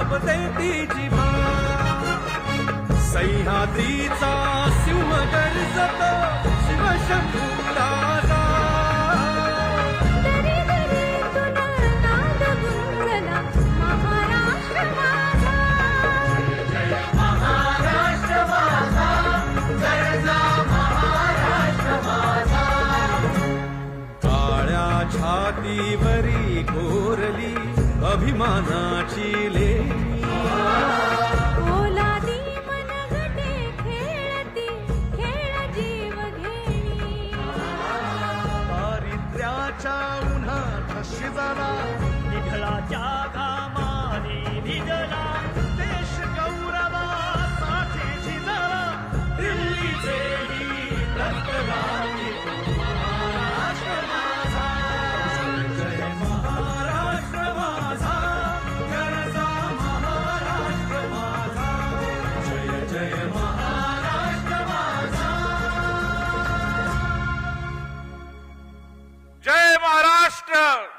जिभा सह्याद्रीचा सिंह गर्जत शिवशंभू राजा दरी दरीतून नाद गुंजला महाराष्ट्र माझा काळ्या छातीवरी कोरली अभिमानाची लेणी. ओलादी मनगटे खेळती खेळ जीव घेणी. दारिद्र्याच्या उन्हात शिजाला निढळाच्या doctor.